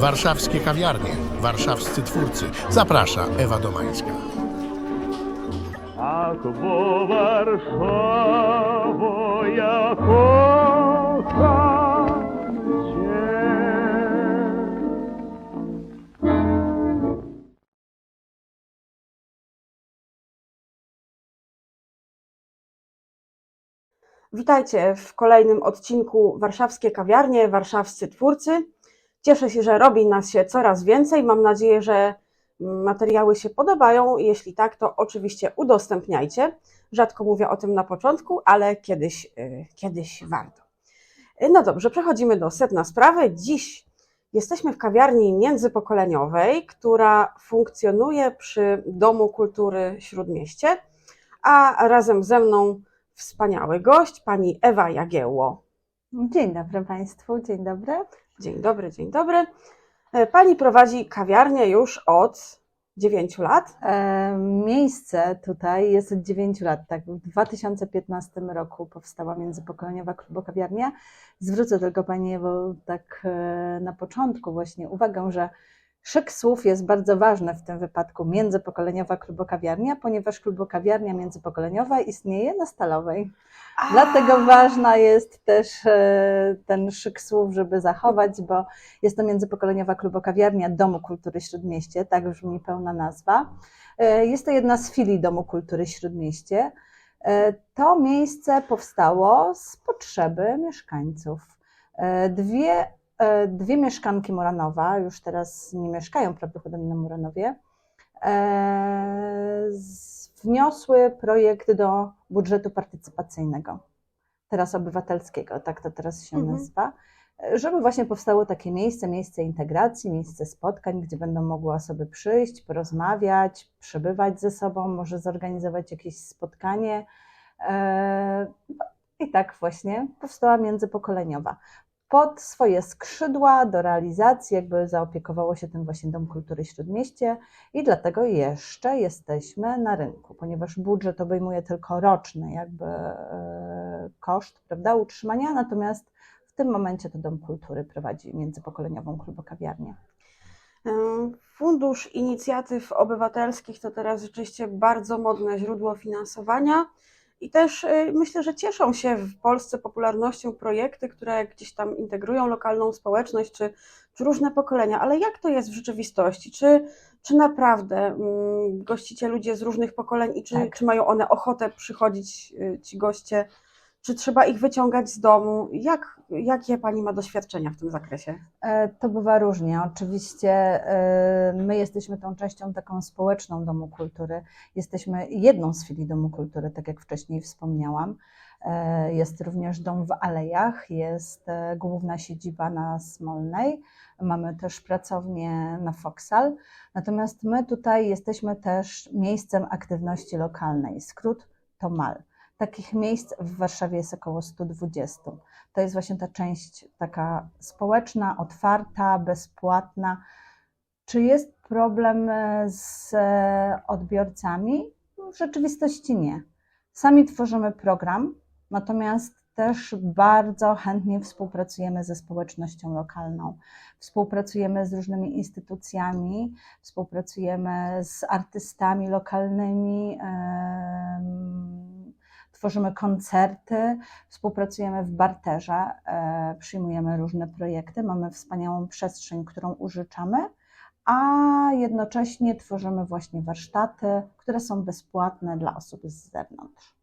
Warszawskie kawiarnie, warszawscy twórcy. Zaprasza Ewa Domańska. Ach, bo Warszawo, ja kocham Cię. Witajcie w kolejnym odcinku Warszawskie Kawiarnie, Warszawscy Twórcy. Cieszę się, że robi nas się coraz więcej. Mam nadzieję, że materiały się podobają. Jeśli tak, to oczywiście udostępniajcie. Rzadko mówię o tym na początku, ale kiedyś, y, kiedyś warto. Y, No dobrze, przechodzimy do sedna sprawy. Dziś jesteśmy w kawiarni międzypokoleniowej, która funkcjonuje przy Domu Kultury Śródmieście, a razem ze mną wspaniały gość, pani Ewa Jagiełło. Dzień dobry Państwu, dzień dobry. Dzień dobry, dzień dobry. E, Pani prowadzi kawiarnię już od 9 lat. E, miejsce tutaj jest od 9 lat, tak. W 2015 roku powstała międzypokoleniowa klubokawiarnia. Zwrócę tylko Pani Ewo tak e, na początku właśnie uwagę, że szyk słów jest bardzo ważny w tym wypadku międzypokoleniowa klubokawiarnia, ponieważ klubokawiarnia międzypokoleniowa istnieje na Stalowej. Dlatego ważna jest też e, ten szyk słów, żeby zachować, bo jest to międzypokoleniowa klubokawiarnia Domu Kultury Śródmieście, tak brzmi pełna nazwa. E, Jest to jedna z filii Domu Kultury Śródmieście. E, To miejsce powstało z potrzeby mieszkańców. Dwie, dwie mieszkanki Muranowa, już teraz nie mieszkają prawdopodobnie na Muranowie, e, wniosły projekt do budżetu partycypacyjnego, teraz obywatelskiego, tak to teraz się Mhm. nazywa, e, żeby właśnie powstało takie miejsce, miejsce integracji, miejsce spotkań, gdzie będą mogły osoby przyjść, porozmawiać, przebywać ze sobą, może zorganizować jakieś spotkanie. E, I tak właśnie powstała międzypokoleniowa pod swoje skrzydła do realizacji, jakby zaopiekowało się tym właśnie Dom Kultury Śródmieście i dlatego jeszcze jesteśmy na rynku, ponieważ budżet obejmuje tylko roczny jakby e, koszt, prawda, utrzymania, natomiast w tym momencie to Dom Kultury prowadzi międzypokoleniową klubokawiarnię. E, Fundusz Inicjatyw Obywatelskich to teraz rzeczywiście bardzo modne źródło finansowania. I też e, myślę, że cieszą się w Polsce popularnością projekty, które gdzieś tam integrują lokalną społeczność czy, czy różne pokolenia. Ale jak to jest w rzeczywistości? Czy, czy naprawdę mm, gościcie ludzie z różnych pokoleń i czy, Tak. czy mają one ochotę przychodzić, y, ci goście? Czy trzeba ich wyciągać z domu? Jak, jakie Pani ma doświadczenia w tym zakresie? E, To bywa różnie. Oczywiście e, my jesteśmy tą częścią taką społeczną Domu Kultury. Jesteśmy jedną z filii Domu Kultury, tak jak wcześniej wspomniałam. E, Jest również dom w Alejach, jest główna siedziba na Smolnej, mamy też pracownię na Foksal. Natomiast my tutaj jesteśmy też miejscem aktywności lokalnej. Skrót to MAL. Takich miejsc w Warszawie jest około 120 to jest właśnie ta część taka społeczna, otwarta, bezpłatna. Czy jest problem e, z e, odbiorcami? W rzeczywistości nie. Sami tworzymy program, natomiast też bardzo chętnie współpracujemy ze społecznością lokalną. Współpracujemy z różnymi instytucjami, współpracujemy z artystami lokalnymi. em, Tworzymy koncerty, współpracujemy w barterze, e, przyjmujemy różne projekty, mamy wspaniałą przestrzeń, którą użyczamy, a jednocześnie tworzymy właśnie warsztaty, które są bezpłatne dla osób z zewnątrz.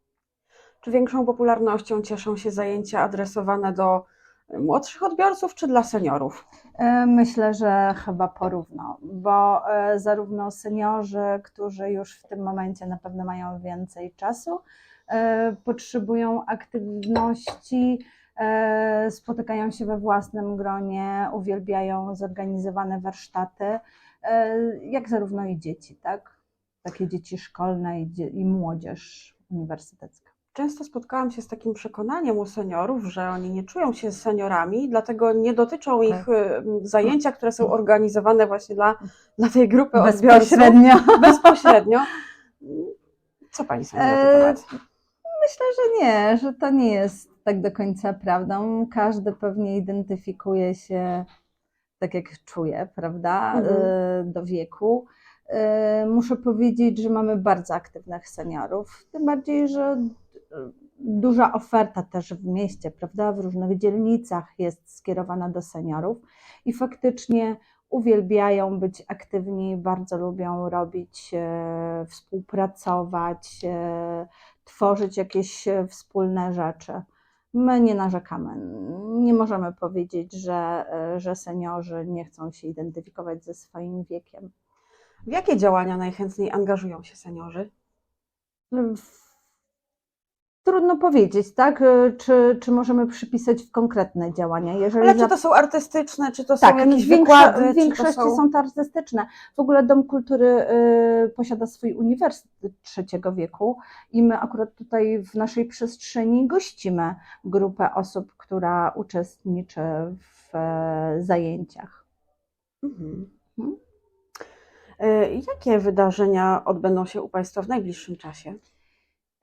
Czy większą popularnością cieszą się zajęcia adresowane do młodszych odbiorców czy dla seniorów? E, Myślę, że chyba porówno, bo e, zarówno seniorzy, którzy już w tym momencie na pewno mają więcej czasu, e, potrzebują aktywności, e, spotykają się we własnym gronie, uwielbiają zorganizowane warsztaty, e, jak zarówno i dzieci, tak? Takie dzieci szkolne i, dzie- i młodzież uniwersytecka. Często spotkałam się z takim przekonaniem u seniorów, że oni nie czują się seniorami, dlatego nie dotyczą ich y, zajęcia, które są organizowane właśnie dla, dla tej grupy odbiorców. Bezpośrednio. Bezpośrednio. Co Pani sądzi E? Myślę, że nie, że to nie jest tak do końca prawdą. Każdy pewnie identyfikuje się tak jak czuję, prawda, Mhm. y, do wieku. Y, Muszę powiedzieć, że mamy bardzo aktywnych seniorów, tym bardziej, że duża oferta też w mieście, prawda, w różnych dzielnicach jest skierowana do seniorów i faktycznie uwielbiają być aktywni, bardzo lubią robić, e, współpracować, e, tworzyć jakieś e, wspólne rzeczy. My nie narzekamy. Nie możemy powiedzieć, że, e, że seniorzy nie chcą się identyfikować ze swoim wiekiem. W jakie działania najchętniej angażują się seniorzy? W- Trudno powiedzieć, tak? E, Czy, czy możemy przypisać w konkretne działania? Jeżeli Ale za- czy to są artystyczne, czy to są Tak, jakieś większo- wykłady, w większości czy to są... to artystyczne. W ogóle Dom Kultury y, posiada swój uniwersytet trzeciego wieku i my akurat tutaj w naszej przestrzeni gościmy grupę osób, która uczestniczy w e, zajęciach. Mhm. Mhm. E, Jakie wydarzenia odbędą się u Państwa w najbliższym czasie?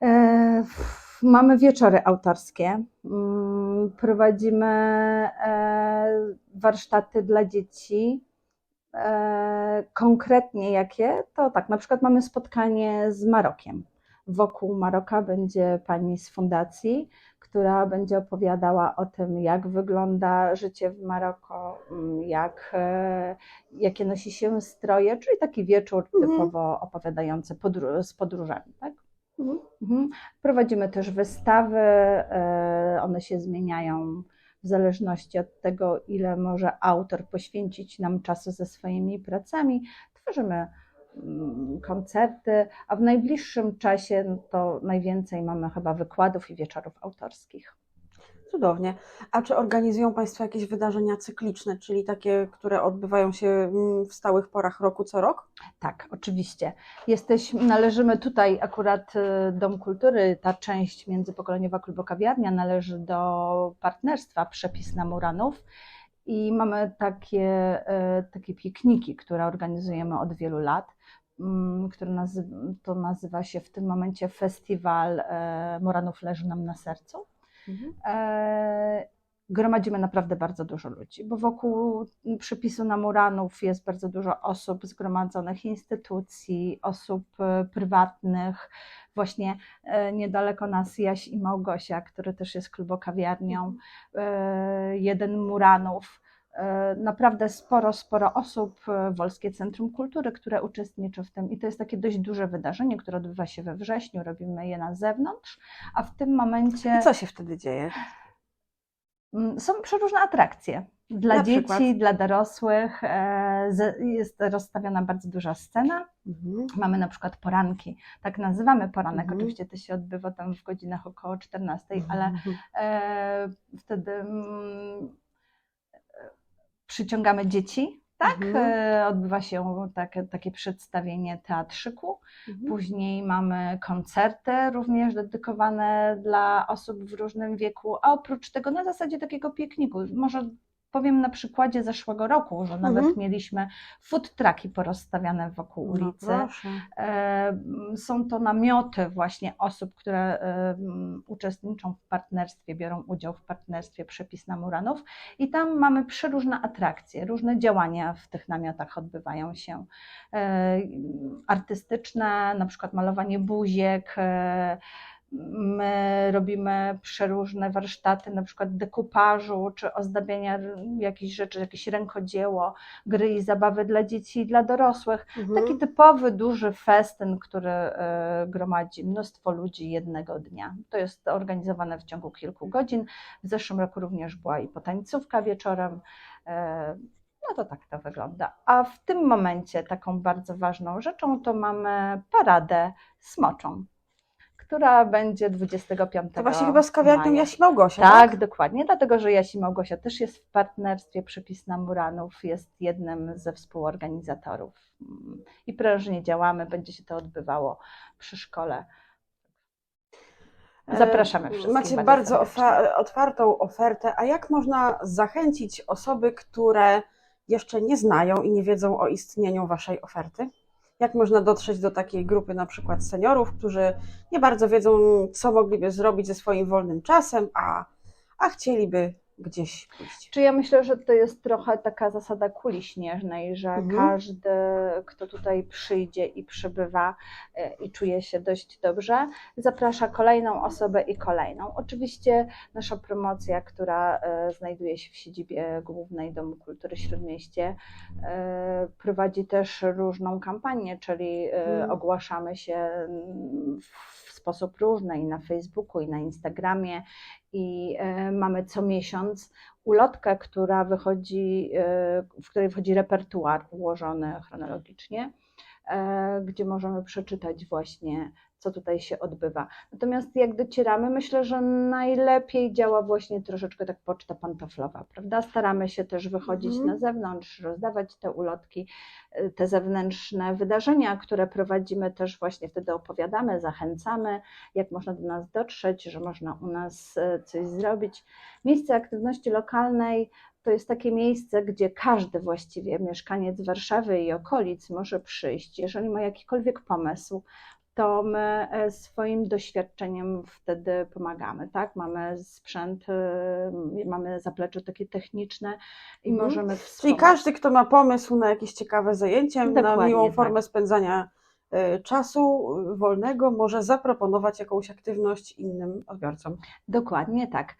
E, Mamy wieczory autorskie. Mm, Prowadzimy e, warsztaty dla dzieci. E, Konkretnie jakie? To tak, na przykład mamy spotkanie z Marokiem. Wokół Maroka będzie pani z fundacji, która będzie opowiadała o tym, jak wygląda życie w Maroko, mm, jak, e, jakie nosi się stroje, czyli taki wieczór Mhm. typowo opowiadający z podróżami. Tak? Mhm. Mhm. Prowadzimy też wystawy, e, one się zmieniają w zależności od tego, ile może autor poświęcić nam czasu ze swoimi pracami. Tworzymy mm, koncerty, a w najbliższym czasie no to najwięcej mamy chyba wykładów i wieczorów autorskich. Cudownie. A czy organizują Państwo jakieś wydarzenia cykliczne, czyli takie, które odbywają się mm, w stałych porach roku co rok? Tak, oczywiście. Jesteśmy, należymy tutaj akurat y, Dom Kultury, ta część międzypokoleniowa klubokawiarnia należy do partnerstwa Przepis na Muranów i mamy takie, y, takie pikniki, które organizujemy od wielu lat, mm, które nazy to nazywa się w tym momencie Festiwal e, Muranów leży nam na sercu. E, gromadzimy naprawdę bardzo dużo ludzi, bo wokół przepisu na Muranów jest bardzo dużo osób zgromadzonych, instytucji, osób e, prywatnych. Właśnie e, niedaleko nas Jaś i Małgosia, który też jest klubokawiarnią, e, jeden Muranów. E, Naprawdę sporo, sporo osób, e, Wolskie Centrum Kultury, które uczestniczy w tym i to jest takie dość duże wydarzenie, które odbywa się we wrześniu, robimy je na zewnątrz, a w tym momencie I co się wtedy dzieje? Mm, Są przeróżne atrakcje. Dla Na dzieci, przykład? dla dorosłych. e, Jest rozstawiona bardzo duża scena. Mhm. Mamy na przykład poranki. Tak nazywamy poranek. Mhm. Oczywiście to się odbywa tam w godzinach około 14, ale Mhm. wtedy mm, przyciągamy dzieci. Tak, Mhm. e, odbywa się takie, takie przedstawienie teatrzyku. Mhm. Później mamy koncerty również dedykowane dla osób w różnym wieku, a oprócz tego na zasadzie takiego pikniku. Może powiem na przykładzie zeszłego roku, że nawet Mhm. mieliśmy food trucki porozstawiane wokół No ulicy. E, Są to namioty właśnie osób, które e, uczestniczą w partnerstwie, biorą udział w partnerstwie Przepis na Muranów i tam mamy przeróżne atrakcje, różne działania w tych namiotach odbywają się. E, Artystyczne, na przykład malowanie buziek, My robimy przeróżne warsztaty, na przykład dekupażu, czy ozdabiania jakichś rzeczy, jakieś rękodzieło, gry i zabawy dla dzieci i dla dorosłych. Mhm. Taki typowy, duży festyn, który e, gromadzi mnóstwo ludzi jednego dnia. To jest organizowane w ciągu kilku godzin. W zeszłym roku również była i potańcówka wieczorem. E, No to tak to wygląda. A w tym momencie taką bardzo ważną rzeczą to mamy paradę smoczą, która będzie 25 To właśnie chyba z kawiarnią maja. Jasi Małgosia, Tak, dokładnie, dlatego że Jasi Małgosia też jest w partnerstwie Przepis na Muranów, jest jednym ze współorganizatorów i prężnie działamy, będzie się to odbywało przy szkole. Zapraszamy E, wszystkich. Macie bardzo otwartą ofertę, a jak można zachęcić osoby, które jeszcze nie znają i nie wiedzą o istnieniu Waszej oferty? Jak można dotrzeć do takiej grupy na przykład seniorów, którzy nie bardzo wiedzą, co mogliby zrobić ze swoim wolnym czasem, a, a chcieliby gdzieś pójść. Czy ja myślę, że to jest trochę taka zasada kuli śnieżnej, że Mhm. każdy, kto tutaj przyjdzie i przybywa e, i czuje się dość dobrze, zaprasza kolejną osobę i kolejną. Oczywiście nasza promocja, która e, znajduje się w siedzibie głównej Domu Kultury Śródmieście, e, prowadzi też różną kampanię, czyli Mhm. ogłaszamy się w sposób różny i na Facebooku, i na Instagramie, i e, mamy co miesiąc ulotkę, która wychodzi, e, w której wchodzi repertuar ułożony chronologicznie, e, gdzie możemy przeczytać właśnie, co tutaj się odbywa. Natomiast jak docieramy, myślę, że najlepiej działa właśnie troszeczkę tak poczta pantoflowa, prawda? Staramy się też wychodzić Mhm. na zewnątrz, rozdawać te ulotki, e, te zewnętrzne wydarzenia, które prowadzimy, też właśnie wtedy opowiadamy, zachęcamy, jak można do nas dotrzeć, że można u nas e, coś zrobić. Miejsce aktywności lokalnej to jest takie miejsce, gdzie każdy właściwie mieszkaniec Warszawy i okolic może przyjść. Jeżeli ma jakikolwiek pomysł, to my e, swoim doświadczeniem wtedy pomagamy, tak? Mamy sprzęt, e, mamy zaplecze takie techniczne i Mhm. możemy wspomóc. każdy, kto ma pomysł na jakieś ciekawe zajęcie, na Dokładnie miłą tak. formę spędzania e, czasu wolnego, może zaproponować jakąś aktywność innym odbiorcom. Dokładnie tak.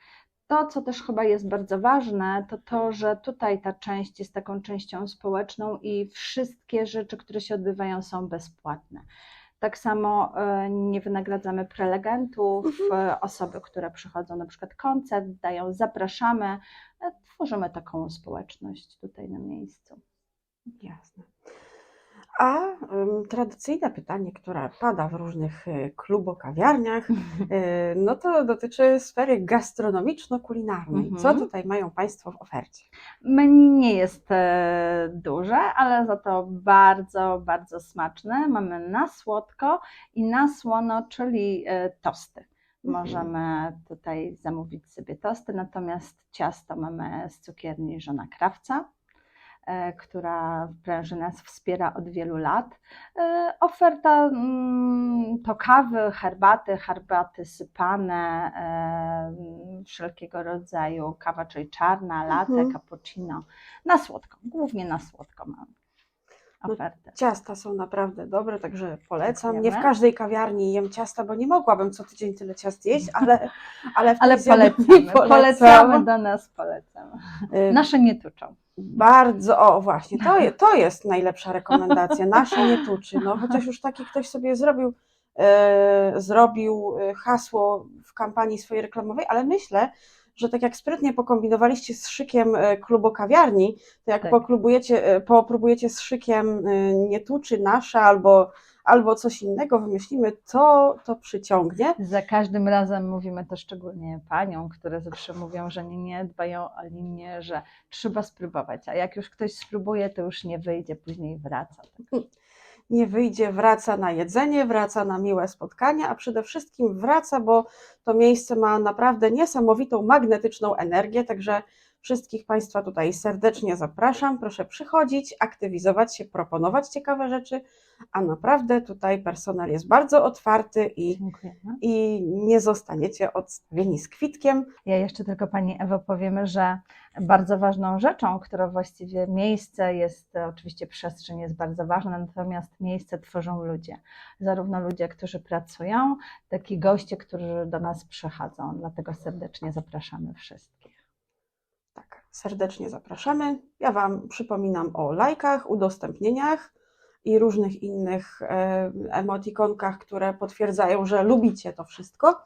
To, co też chyba jest bardzo ważne, to to, że tutaj ta część jest taką częścią społeczną i wszystkie rzeczy, które się odbywają, są bezpłatne. Tak samo e, nie wynagradzamy prelegentów, e, osoby, które przychodzą na przykład koncert, dają, zapraszamy, e, tworzymy taką społeczność tutaj na miejscu. Jasne. A tradycyjne pytanie, które pada w różnych e, klubokawiarniach, e, no to dotyczy sfery gastronomiczno-kulinarnej. Co Mhm. tutaj mają Państwo w ofercie? Menu nie jest e, duże, ale za to bardzo, bardzo smaczne. Mamy na słodko i na słono, czyli tosty. Możemy tutaj zamówić sobie tosty, natomiast ciasto mamy z cukierni Żona Krawca, która w branży nas wspiera od wielu lat. E, Oferta mm, to kawy, herbaty, herbaty sypane, e, wszelkiego rodzaju, kawa czyli czarna, latte, Mhm. cappuccino, na słodko, głównie na słodko mamy No, ofertę. Ciasta są naprawdę dobre, także polecam. Nie w Dziękujemy. każdej kawiarni jem ciasta, bo nie mogłabym co tydzień tyle ciast jeść, ale, ale, w Ale polecamy, polecam. polecamy do nas, polecamy. Y, Nasze nie tuczą. Bardzo, o właśnie, to, je, to jest najlepsza rekomendacja. Nasze nie tuczy. No, chociaż już taki ktoś sobie zrobił, e, zrobił e, hasło w kampanii swojej reklamowej, ale myślę, że tak jak sprytnie pokombinowaliście z szykiem e, klubu kawiarni, to jak Tak. poklubujecie, e, popróbujecie z szykiem nie tuczy nasze albo, albo coś innego wymyślimy, to to przyciągnie. Za każdym razem mówimy to szczególnie paniom, które zawsze mówią, że nie, nie dbają o linię, że trzeba spróbować, a jak już ktoś spróbuje, to już nie wyjdzie, później wraca. nie wyjdzie, wraca na jedzenie, wraca na miłe spotkania, a przede wszystkim wraca, bo to miejsce ma naprawdę niesamowitą magnetyczną energię, także wszystkich Państwa tutaj serdecznie zapraszam. Proszę przychodzić, aktywizować się, proponować ciekawe rzeczy, a naprawdę tutaj personel jest bardzo otwarty i, Dziękujemy. i nie zostaniecie odstawieni z kwitkiem. Ja jeszcze tylko Pani Ewo powiemy, że bardzo ważną rzeczą, która właściwie miejsce jest, oczywiście przestrzeń jest bardzo ważna, natomiast miejsce tworzą ludzie. Zarówno ludzie, którzy pracują, jak i goście, którzy do nas przychodzą. Dlatego serdecznie zapraszamy wszystkich. Serdecznie zapraszamy. Ja Wam przypominam o lajkach, udostępnieniach i różnych innych e, emotikonkach, które potwierdzają, że lubicie to wszystko.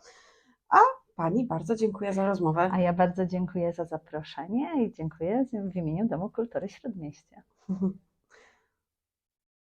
A Pani bardzo dziękuję za rozmowę. A ja bardzo dziękuję za zaproszenie i dziękuję w imieniu Domu Kultury Śródmieścia.